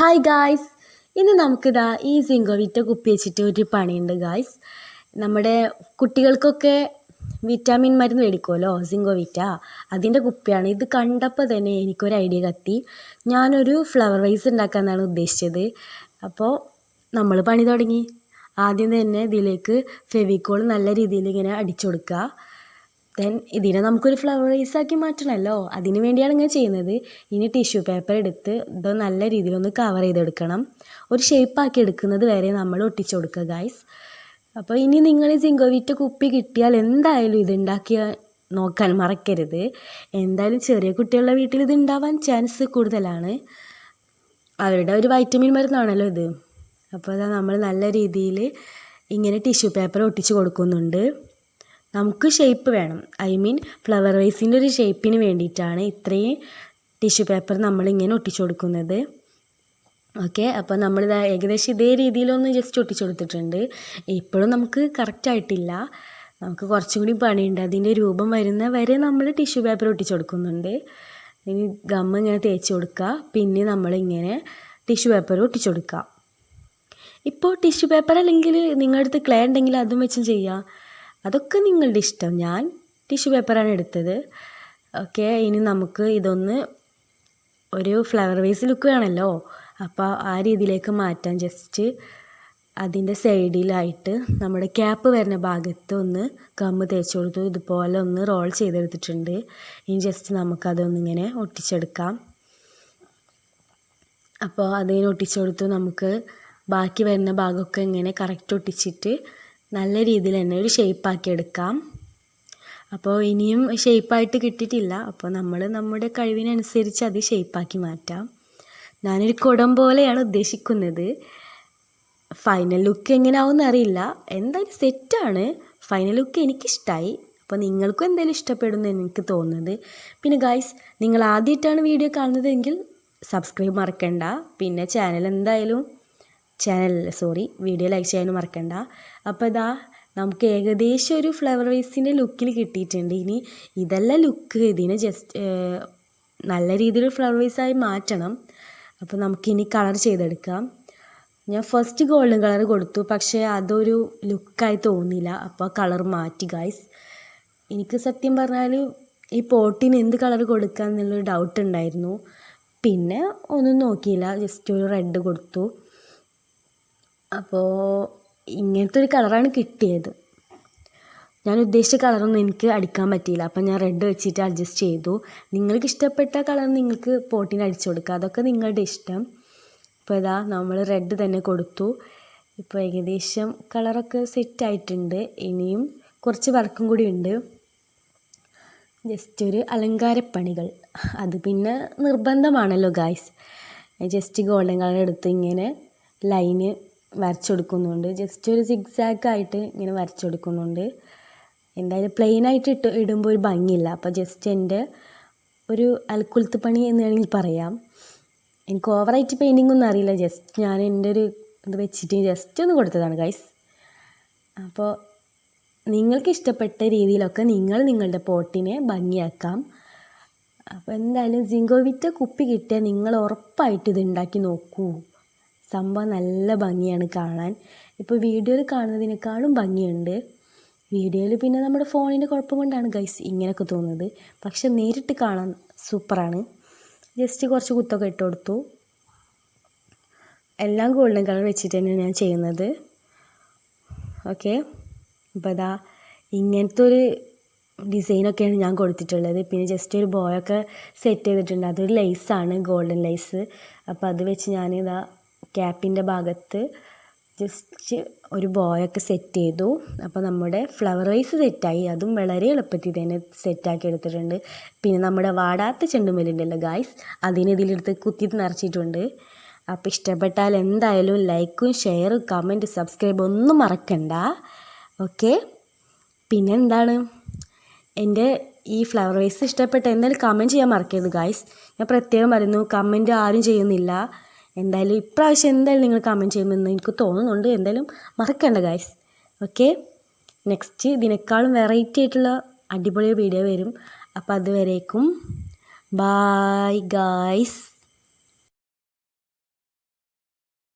Hi guys ഇന്ന് നമുക്കിതാ ഈ സിങ്കോവിറ്റ കുപ്പി വെച്ചിട്ട് ഒരു പണിയുണ്ട് ഗായ്സ് നമ്മുടെ കുട്ടികൾക്കൊക്കെ വിറ്റാമിൻ മരുന്ന് മേടിക്കുമല്ലോ സിങ്കോവിറ്റ അതിന്റെ കുപ്പിയാണ്. ഇത് കണ്ടപ്പോൾ തന്നെ എനിക്കൊരു ഐഡിയ കത്തി. ഞാനൊരു ഫ്ലവർ വൈസ് ഉണ്ടാക്കാമെന്നാണ് ഉദ്ദേശിച്ചത്. അപ്പോൾ നമ്മൾ പണി തുടങ്ങി. ആദ്യം തന്നെ ഇതിലേക്ക് ഫെവിക്കോൾ നല്ല രീതിയിൽ ഇങ്ങനെ അടിച്ചു കൊടുക്കുക ദെൻ ഇതിനെ നമുക്കൊരു ഫ്ലവർ ആക്കി മാറ്റണമല്ലോ അതിന് വേണ്ടിയാണ് ഇങ്ങനെ ചെയ്യുന്നത്. ഇനി ടിഷ്യൂ പേപ്പർ എടുത്ത് ഇത് നല്ല രീതിയിൽ ഒന്ന് കവർ ചെയ്തെടുക്കണം. ഒരു ഷേപ്പാക്കി എടുക്കുന്നത് വരെ നമ്മൾ ഒട്ടിച്ചു കൊടുക്കുക ഗായ്സ് അപ്പോൾ ഇനി നിങ്ങൾ സിങ്കോവിറ്റ് കുപ്പി കിട്ടിയാൽ എന്തായാലും ഇത് ഉണ്ടാക്കിയ നോക്കാൻ മറക്കരുത്. എന്തായാലും ചെറിയ കുട്ടികളുടെ വീട്ടിൽ ഇത് ഉണ്ടാവാൻ ചാൻസ് കൂടുതലാണ്. അവരുടെ ഒരു വൈറ്റമിൻ മരുന്നാണല്ലോ ഇത്. അപ്പോൾ അതാ നമ്മൾ നല്ല രീതിയിൽ ഇങ്ങനെ ടിഷ്യൂ പേപ്പർ ഒട്ടിച്ച് കൊടുക്കുന്നുണ്ട്. നമുക്ക് ഷേപ്പ് വേണം. ഐ മീൻ ഫ്ലവർ വൈസിന്റെ ഒരു ഷേപ്പിന് വേണ്ടിയിട്ടാണ് ഇത്രയും ടിഷ്യൂ പേപ്പർ നമ്മളിങ്ങനെ ഒട്ടിച്ചു കൊടുക്കുന്നത്. ഓക്കെ അപ്പോൾ നമ്മളിത് ഏകദേശം ഇതേ രീതിയിലൊന്ന് ജസ്റ്റ് ഒട്ടിച്ചു കൊടുത്തിട്ടുണ്ട്. ഇപ്പോഴും നമുക്ക് കറക്റ്റായിട്ടില്ല നമുക്ക് കുറച്ചും കൂടി പണിയുണ്ട്. അതിന്റെ രൂപം വരുന്ന വരെ നമ്മൾ ടിഷ്യൂ പേപ്പർ ഒട്ടിച്ചു കൊടുക്കുന്നുണ്ട്. ഇനി ഗമ്മ ഇങ്ങനെ തേച്ച് കൊടുക്കുക പിന്നെ നമ്മളിങ്ങനെ ടിഷ്യൂ പേപ്പർ ഒട്ടിച്ചു കൊടുക്കുക ഇപ്പോൾ ടിഷ്യൂ പേപ്പർ അല്ലെങ്കിൽ നിങ്ങളുടെ അടുത്ത് ക്ലേ ഉണ്ടെങ്കിൽ അതും വെച്ചും ചെയ്യാം. അതൊക്കെ നിങ്ങളുടെ ഇഷ്ടം. ഞാൻ ടിഷ്യൂ പേപ്പറാണ് എടുത്തത്. ഓക്കെ ഇനി നമുക്ക് ഇതൊന്ന് ഒരു ഫ്ലവർ വേസ് ലുക്ക് വേണമല്ലോ അപ്പോൾ ആ രീതിയിലേക്ക് മാറ്റാൻ ജസ്റ്റ് അതിന്റെ സൈഡിലായിട്ട് നമ്മുടെ ക്യാപ്പ് വരുന്ന ഭാഗത്ത് ഒന്ന് ഗമ്മ് തേച്ച് കൊടുത്തു. ഇതുപോലെ ഒന്ന് റോൾ ചെയ്തെടുത്തിട്ടുണ്ട്. ഇനി ജസ്റ്റ് നമുക്കതൊന്നിങ്ങനെ ഒട്ടിച്ചെടുക്കാം. അപ്പോൾ അതിങ്ങനെ ഒട്ടിച്ചു കൊടുത്തു നമുക്ക് ബാക്കി വരുന്ന ഭാഗമൊക്കെ ഇങ്ങനെ കറക്റ്റ് ഒട്ടിച്ചിട്ട് നല്ല രീതിയിൽ തന്നെ ഒരു ഷേപ്പാക്കി എടുക്കാം. അപ്പോൾ ഇനിയും ഷേപ്പായിട്ട് കിട്ടിയിട്ടില്ല. അപ്പോൾ നമ്മൾ നമ്മുടെ കഴിവിനനുസരിച്ച് അത് ഷേപ്പാക്കി മാറ്റാം. ഞാനൊരു കുടം പോലെയാണ് ഉദ്ദേശിക്കുന്നത്. ഫൈനൽ ലുക്ക് എങ്ങനെയാവുമെന്ന് അറിയില്ല. എന്തായാലും സെറ്റാണ് ഫൈനൽ ലുക്ക് എനിക്കിഷ്ടമായി അപ്പോൾ നിങ്ങൾക്കും എന്തായാലും ഇഷ്ടപ്പെടുന്നു എനിക്ക് തോന്നുന്നത്. പിന്നെ ഗായ്സ് നിങ്ങൾ ആദ്യമായിട്ടാണ് വീഡിയോ കാണുന്നതെങ്കിൽ സബ്സ്ക്രൈബ് മറക്കണ്ട. പിന്നെ ചാനൽ എന്തായാലും ചാനൽ സോറി വീഡിയോ ലൈക്ക് ചെയ്യാനും മറക്കണ്ട. അപ്പോൾ ഇതാ നമുക്ക് ഏകദേശം ഒരു ഫ്ലവർ വേസിന്റെ ലുക്കിൽ കിട്ടിയിട്ടുണ്ട്. ഇനി ഇതല്ല ലുക്ക് ഇതിനെ ജസ്റ്റ് നല്ല രീതിയിൽ ഫ്ലവർ വേസായി മാറ്റണം. അപ്പോൾ നമുക്കിനി കളർ ചെയ്തെടുക്കാം. ഞാൻ ഫസ്റ്റ് ഗോൾഡൻ കളർ കൊടുത്തു. പക്ഷേ അതൊരു ലുക്കായി തോന്നിയില്ല. അപ്പോൾ കളർ മാറ്റി ഗായ്സ് എനിക്ക് സത്യം പറഞ്ഞാൽ ഈ പോട്ടിന് എന്ത് കളർ കൊടുക്കുക എന്നുള്ളൊരു ഡൗട്ട് ഉണ്ടായിരുന്നു. പിന്നെ ഒന്നും നോക്കിയില്ല. ജസ്റ്റ് ഒരു റെഡ് കൊടുത്തു. അപ്പോൾ ഇങ്ങനത്തെ ഒരു കളറാണ് കിട്ടിയത്. ഞാൻ ഉദ്ദേശിച്ച കളറൊന്നും എനിക്ക് അടിക്കാൻ പറ്റിയില്ല. അപ്പം ഞാൻ റെഡ് വെച്ചിട്ട് അഡ്ജസ്റ്റ് ചെയ്തു. നിങ്ങൾക്ക് ഇഷ്ടപ്പെട്ട കളർ നിങ്ങൾക്ക് പോട്ടിന് അടിച്ചു കൊടുക്കുക അതൊക്കെ നിങ്ങളുടെ ഇഷ്ടം. ഇപ്പോൾ ഇതാ നമ്മൾ റെഡ് തന്നെ കൊടുത്തു. ഇപ്പോൾ ഏകദേശം കളറൊക്കെ സെറ്റ് ആയിട്ടുണ്ട്. ഇനിയും കുറച്ച് വർക്കും കൂടി ഉണ്ട്. ജസ്റ്റ് ഒരു അലങ്കാരപ്പണികൾ. അത് പിന്നെ നിർബന്ധമാണല്ലോ ഗായ്സ് ജസ്റ്റ് ഗോൾഡൻ കളർ എടുത്ത് ഇങ്ങനെ ലൈന് വരച്ചു കൊടുക്കുന്നുണ്ട് ജസ്റ്റ് ഒരു സിഗ്സാഗ് ആയിട്ട് ഇങ്ങനെ വരച്ചെടുക്കുന്നുണ്ട്. എന്തായാലും പ്ലെയിൻ ആയിട്ട് ഇട്ട് ഇടുമ്പോൾ ഒരു ഭംഗിയില്ല. അപ്പോൾ ജസ്റ്റ് എന്റെ ഒരു അൽക്കുലത്ത് പണി എന്ന് വേണമെങ്കിൽ പറയാം. എനിക്ക് ഓവറായിട്ട് പെയിന്റിംഗ് ഒന്നും അറിയില്ല. ജസ്റ്റ് ഞാൻ എന്റെ ഒരു ഇത് വെച്ചിട്ട് ജസ്റ്റ് ഒന്ന് കൊടുത്തതാണ് ഗൈസ് അപ്പോൾ നിങ്ങൾക്ക് ഇഷ്ടപ്പെട്ട രീതിയിലൊക്കെ നിങ്ങൾ നിങ്ങളുടെ പോട്ടിനെ ഭംഗിയാക്കാം. അപ്പോൾ എന്തായാലും സിങ്കോവിറ്റ കുപ്പി കിട്ടിയാൽ നിങ്ങൾ ഉറപ്പായിട്ട് ഇത് ഉണ്ടാക്കി നോക്കൂ. സംഭവം നല്ല ഭംഗിയാണ് കാണാൻ. ഇപ്പോൾ വീഡിയോയിൽ കാണുന്നതിനേക്കാളും ഭംഗിയുണ്ട്. വീഡിയോയിൽ പിന്നെ നമ്മുടെ ഫോണിന്റെ കുഴപ്പം കൊണ്ടാണ് ഗൈസ് ഇങ്ങനെയൊക്കെ തോന്നുന്നത്. പക്ഷെ നേരിട്ട് കാണാൻ സൂപ്പറാണ്. ജസ്റ്റ് കുറച്ച് കുത്തൊക്കെ ഇട്ട് കൊടുത്തു. എല്ലാം ഗോൾഡൻ കളർ വെച്ചിട്ട് തന്നെയാണ് ഞാൻ ചെയ്യുന്നത്. ഓക്കെ അപ്പോൾ അതാ ഇങ്ങനത്തെ ഒരു ഡിസൈനൊക്കെയാണ് ഞാൻ കൊടുത്തിട്ടുള്ളത്. പിന്നെ ജസ്റ്റ് ഒരു ബോയൊക്കെ സെറ്റ് ചെയ്തിട്ടുണ്ട്. അതൊരു ലേസാണ് ഗോൾഡൻ ലേസ് അപ്പോൾ അത് വെച്ച് ഞാനിതാ ക്യാപ്പിന്റെ ഭാഗത്ത് ജസ്റ്റ് ഒരു ബോയൊക്കെ സെറ്റ് ചെയ്തു. അപ്പോൾ നമ്മുടെ ഫ്ലവർ വൈസ് സെറ്റായി. അതും വളരെ എളുപ്പത്തിൽ തന്നെ സെറ്റാക്കി എടുത്തിട്ടുണ്ട്. പിന്നെ നമ്മുടെ വാടാത്ത ചെണ്ടുമല്ലിണ്ടല്ലോ ഗായ്സ് അതിനെ ഇതിലെടുത്ത് കുത്തി നിറച്ചിട്ടുണ്ട്. അപ്പോൾ ഇഷ്ടപ്പെട്ടാൽ എന്തായാലും ലൈക്കും ഷെയറും കമന്റ് സബ്സ്ക്രൈബ് ഒന്നും മറക്കണ്ട. ഓക്കെ? പിന്നെ എന്താണ്? എന്റെ ഈ ഫ്ലവർ വൈസ് ഇഷ്ടപ്പെട്ട എന്തായാലും കമന്റ് ചെയ്യാൻ മറക്കരുത് ഗായ്സ്. ഞാൻ പ്രത്യേകം പറയുന്നു കമന്റ് ആരും ചെയ്യുന്നില്ല. എന്തായാലും ഇപ്രാവശ്യം എന്തായാലും നിങ്ങൾ കമന്റ് ചെയ്യുമെന്ന് എനിക്ക് തോന്നുന്നുണ്ട്. എന്തായാലും മറക്കണ്ട ഗായ്സ് ഓക്കെ നെക്സ്റ്റ് ഇതിനേക്കാളും വെറൈറ്റി ആയിട്ടുള്ള അടിപൊളി വീഡിയോ വരും. അപ്പോൾ അതുവരേക്കും. Bye guys